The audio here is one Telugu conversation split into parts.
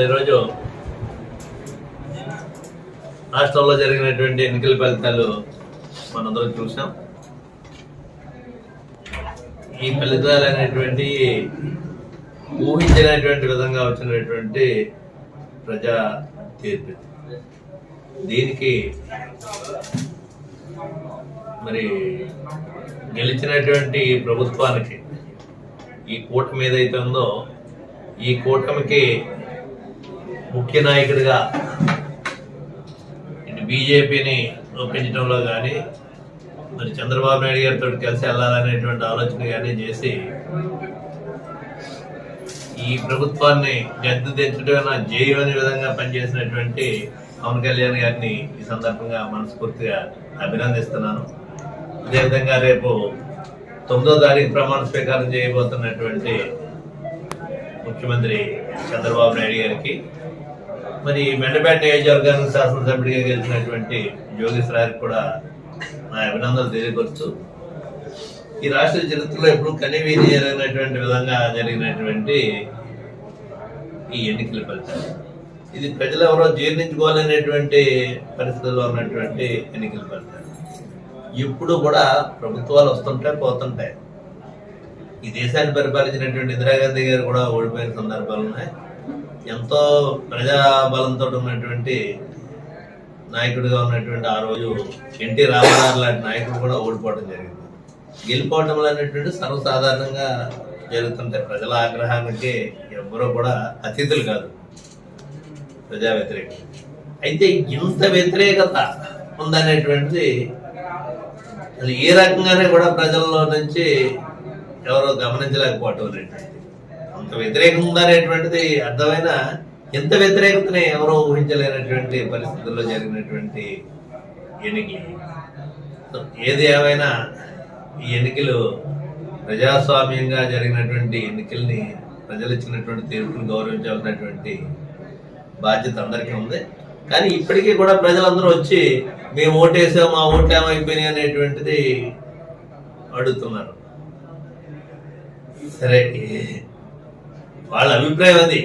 ఈరోజు రాష్ట్రంలో జరిగినటువంటి ఎన్నికల ఫలితాలు మనందరం చూసాం. ఈ ఫలితాలు అనేటువంటి ఊహించినటువంటి విధంగా వచ్చినటువంటి ప్రజా తీర్పు. దీనికి మరి గెలిచినటువంటి ప్రభుత్వానికి ఈ కూటమి ఏదైతే ఉందో ఈ కూటమికి ముఖ్య నాయకుడిగా ఇటు బీజేపీని ఒప్పించడంలో కానీ మరి చంద్రబాబు నాయుడు గారితో కలిసి వెళ్ళాలనేటువంటి ఆలోచన కానీ చేసి ఈ ప్రభుత్వాన్ని గద్దె తెచ్చడం జైలు అనే విధంగా పనిచేసినటువంటి పవన్ కళ్యాణ్ గారిని ఈ సందర్భంగా మనస్ఫూర్తిగా అభినందిస్తున్నాను. అదేవిధంగా రేపు తొమ్మిదో తారీఖు ప్రమాణ స్వీకారం చేయబోతున్నటువంటి ముఖ్యమంత్రి చంద్రబాబు నాయుడు గారికి మరి మెండపేట నియోజకవర్గానికి శాసనసభ్యుడిగా గెలిచినటువంటి జ్యోతిశ్రారికి కూడా నా అభినందనలు తెలియపరుస్తూ ఈ రాష్ట్ర చరిత్రలో ఎప్పుడు కనివీని జరిగినటువంటి విధంగా జరిగినటువంటి ఈ ఎన్నికల ఫలితాలు. ఇది ప్రజలు ఎవరో జీర్ణించుకోవాలనేటువంటి పరిస్థితుల్లో ఉన్నటువంటి ఎన్నికల ఫలితాలు. ఇప్పుడు కూడా ప్రభుత్వాలు వస్తుంటాయి పోతుంటాయి. ఈ దేశాన్ని పరిపాలించినటువంటి ఇందిరాగాంధీ గారు కూడా ఓడిపోయిన సందర్భాలు ఉన్నాయి. ఎంతో ప్రజా బలంతో ఉన్నటువంటి నాయకుడిగా ఉన్నటువంటి ఆ రోజు ఎన్టీ రామారావు లాంటి నాయకుడు కూడా ఓడిపోవడం జరిగింది. గెలిపోవటం అనేటువంటి సర్వసాధారణంగా జరుగుతుంటాయి ప్రజల ఆగ్రహానికి ఎవ్వరూ కూడా అతిథులు కాదు ప్రజా వ్యతిరేకత అయితే ఇంత వ్యతిరేకత ఉందనేటువంటిది అది ఏ రకంగానే కూడా ప్రజల్లో నుంచి ఎవరో గమనించలేకపోవటం అనేటువంటిది. అంత వ్యతిరేకం ఉందనేటువంటిది అర్థమైన ఎంత వ్యతిరేకతని ఎవరో ఊహించలేనటువంటి పరిస్థితుల్లో జరిగినటువంటి ఎన్నికలు. ఏది ఏమైనా ఈ ఎన్నికలు ప్రజాస్వామ్యంగా జరిగినటువంటి ఎన్నికల్ని ప్రజలు ఇచ్చినటువంటి తీర్పును గౌరవించాల్సినటువంటి బాధ్యత అందరికీ ఉంది. కానీ ఇప్పటికీ కూడా ప్రజలందరూ వచ్చి మేము ఓటేసాం మా ఓట్లు ఏమైపోయినాయి అనేటువంటిది అడుగుతున్నారు. సరే వాళ్ళ అభిప్రాయం అది.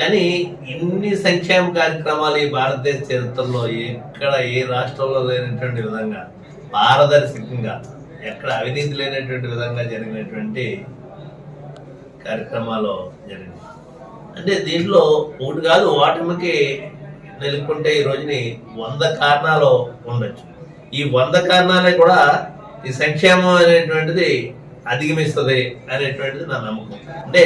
కానీ ఇన్ని సంక్షేమ కార్యక్రమాలు ఈ భారతదేశ చరిత్రలో ఎక్కడ ఏ రాష్ట్రంలో లేనటువంటి విధంగా పారదర్శకంగా ఎక్కడ అవినీతి లేనటువంటి విధంగా జరిగినటువంటి కార్యక్రమాలు జరిగింది అంటే దీంట్లో ఒకటి కాదు ఓటమికి నిలుపుకుంటే ఈ రోజుని వంద కారణాలు ఉండొచ్చు. ఈ వంద కారణాలే కూడా ఈ సంక్షేమం అనేటువంటిది అధిగమిస్తుంది అనేటువంటిది నా నమ్మకం. అంటే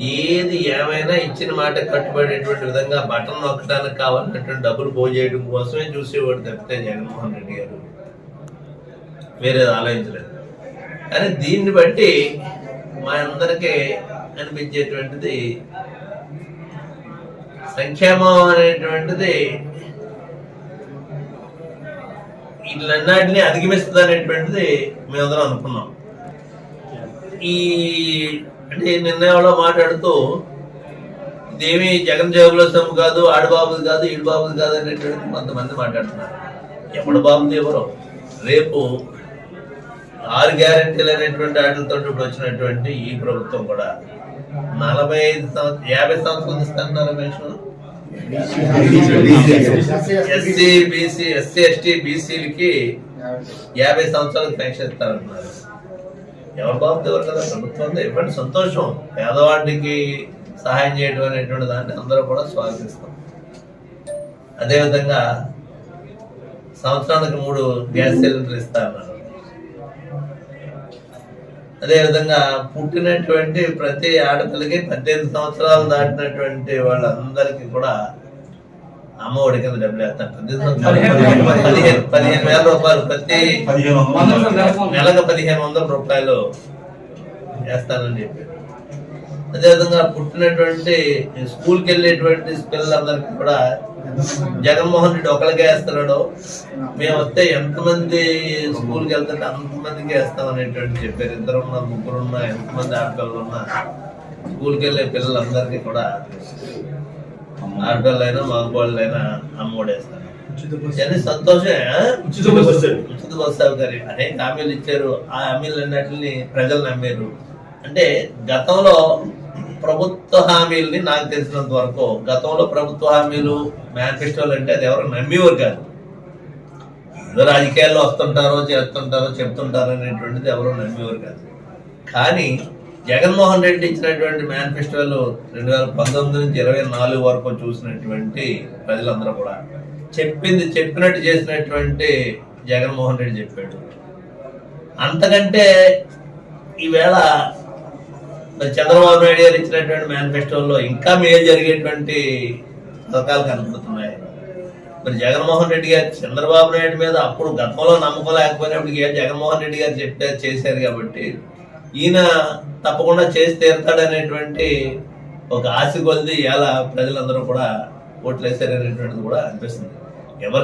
ఏది ఏమైనా ఇచ్చిన మాట కట్టుబడేటువంటి విధంగా బటన్ నొక్కడానికి కావాలన్నటువంటి డబ్బులు పోజేయడం కోసమే చూసేవాడు తప్పితే జగన్మోహన్ రెడ్డి గారు. వేరేది ఆలోచించలేదు. కానీ దీన్ని బట్టి మా అందరికీ అనిపించేటువంటిది సంక్షేమం అనేటువంటిది వీళ్ళన్నిటిని అధిగమిస్తుంది అనేటువంటిది మేమందరం అనుకున్నాం. ఈ అంటే నిన్న ఎవరో మాట్లాడుతూ ఇదేమి జగన్ జేబులో సొమ్ము కాదు ఆడబాబుది కాదు ఈడు బాబుది కాదు అనేటువంటి కొంతమంది మాట్లాడుతున్నారు. ఎప్పుడు బాబుది ఎవరో? రేపు ఆరు గ్యారెంటీలు అనేటువంటి వాటితో ఇప్పుడు వచ్చినటువంటి ఈ ప్రభుత్వం కూడా నలభై ఐదు సంవత్సరం యాభై సంవత్సరాలు ఇస్తాను Ramesh SC BC SC ST బీసీలకి యాభై సంవత్సరాలకు పెన్షన్ ఇస్తారంటున్నారు ఎవరు బాబు ఎవరు కదా? ప్రభుత్వం ఇవ్వండి. సంతోషం. పేదవాడికి సహాయం చేయడం అనేటువంటి దాన్ని అందరూ కూడా స్వాగతిస్తాం. అదేవిధంగా సంవత్సరానికి మూడు గ్యాస్ సిలిండర్ ఇస్తారన్నారు అదేవిధంగా పుట్టినటువంటి ప్రతి ఆడపిల్లకి పద్దెనిమిది సంవత్సరాలు దాటినటువంటి వాళ్ళందరికీ కూడా అమ్మఒడి కింద డబ్బులు సంవత్సరాలు పదిహేను పదిహేను వేల. రూపాయలు ప్రతి నెలకు పదిహేను వందల రూపాయలు వేస్తానని చెప్పి అదేవిధంగా పుట్టినటువంటి స్కూల్కి వెళ్ళేటువంటి పిల్లలందరికీ కూడా జగన్మోహన్ రెడ్డి ఒకరికే వేస్తున్నాడు. మేము వస్తే ఎంతమంది స్కూల్కి వెళ్తుంటే అంతమందికి వేస్తాం అనేటువంటి చెప్పారు ఇద్దరున్నా ముగ్గురున్నా ఎంతమంది ఆడపిల్లలు ఉన్నా స్కూల్కి వెళ్ళే పిల్లలందరికీ కూడా ఆడపిల్లలైనా మగవాళ్ళైనా అమ్మఒడి వేస్తారు. ఇవన్నీ సంతోషమే? ఉచిత బస్సు. సౌకర్యం. అనేక హామీలు ఇచ్చారు. ఆ హామీలు అన్నిటిని ప్రజలు నమ్మారు. అంటే గతంలో ప్రభుత్వ హామీలని నాకు తెలిసినంత వరకు గతంలో ప్రభుత్వ హామీలు మేనిఫెస్టోలు అంటే అది ఎవరు నమ్మేవారు కాదు. ఏదో రాజకీయాల్లో వస్తుంటారో చేస్తుంటారో చెప్తుంటారో అనేటువంటిది ఎవరు నమ్మేవారు కాదు. కానీ జగన్మోహన్ రెడ్డి ఇచ్చినటువంటి మేనిఫెస్టోలు రెండు వేల పంతొమ్మిది నుంచి ఇరవై నాలుగు వరకు చూసినటువంటి ప్రజలందరూ కూడా చెప్పింది చెప్పినట్టు చేసినటువంటి జగన్మోహన్ రెడ్డి చెప్పాడు. అంతకంటే ఈవేళ మరి చంద్రబాబు నాయుడు గారు ఇచ్చినటువంటి మేనిఫెస్టోల్లో ఇంకా మేలు జరిగేటువంటి పథకాలు కనపడుతున్నాయి మరి జగన్మోహన్ రెడ్డి గారు చంద్రబాబు నాయుడు మీద అప్పుడు గతంలో నమ్మకం లేకపోయినప్పటికీ జగన్మోహన్ రెడ్డి గారు చెప్తే చేశారు కాబట్టి ఈయన తప్పకుండా చేసి తీరుతాడనేటువంటి ఒక ఆశ కొలిది ఇలా ప్రజలందరూ కూడా ఓట్లు వేశారనేటువంటిది కూడా అనిపిస్తుంది. ఎవరు